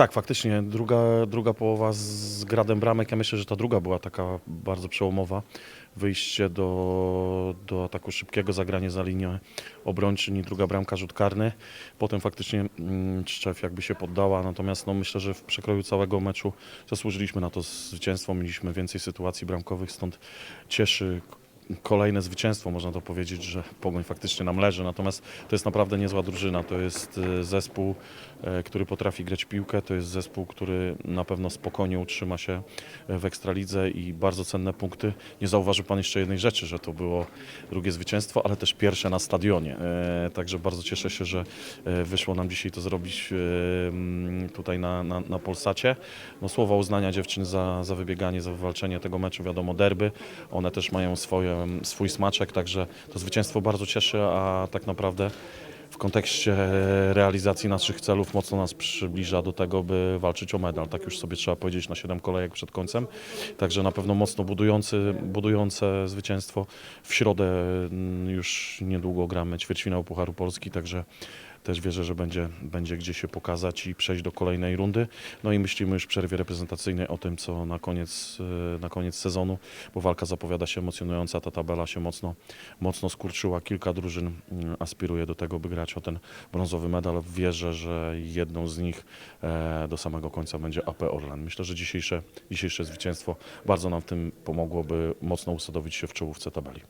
Tak, faktycznie druga, druga połowa z gradem bramek. Ja myślę, że ta druga była taka bardzo przełomowa. Wyjście do, do ataku szybkiego, zagranie za linię obrończyń i druga bramka, rzut karny. Potem faktycznie mm, Szczew jakby się poddała, natomiast no, myślę, że w przekroju całego meczu zasłużyliśmy na to zwycięstwo. Mieliśmy więcej sytuacji bramkowych, stąd cieszy kolejne zwycięstwo, można to powiedzieć, że Pogoń faktycznie nam leży, natomiast to jest naprawdę niezła drużyna, to jest e, zespół, e, który potrafi grać piłkę, to jest zespół, który na pewno spokojnie utrzyma się e, w Ekstralidze i bardzo cenne punkty. Nie zauważył Pan jeszcze jednej rzeczy, że to było drugie zwycięstwo, ale też pierwsze na stadionie, także bardzo cieszę się, że wyszło nam dzisiaj to zrobić tutaj na, na, na Polsacie. No, słowa uznania dziewczyn za, za wybieganie, za wywalczenie tego meczu, wiadomo derby, one też mają swoje, swój smaczek, także to zwycięstwo bardzo cieszy, a tak naprawdę kontekście realizacji naszych celów mocno nas przybliża do tego, by walczyć o medal. Tak już sobie trzeba powiedzieć na 7 kolejek przed końcem. Także na pewno mocno budujący, budujące zwycięstwo. W środę mm, już niedługo gramy ćwierćfinał Pucharu Polski, także też wierzę, że będzie, będzie gdzie się pokazać i przejść do kolejnej rundy. No i myślimy już w przerwie reprezentacyjnej o tym, co na koniec, e, na koniec sezonu, bo walka zapowiada się emocjonująca, ta tabela się mocno, mocno skurczyła. Kilka drużyn mm, aspiruje do tego, by grać o ten brązowy medal. Wierzę, że jedną z nich e, do samego końca będzie AP Orlen. Myślę, że dzisiejsze, dzisiejsze zwycięstwo bardzo nam w tym pomogło, by mocno usadowić się w czołówce tabeli.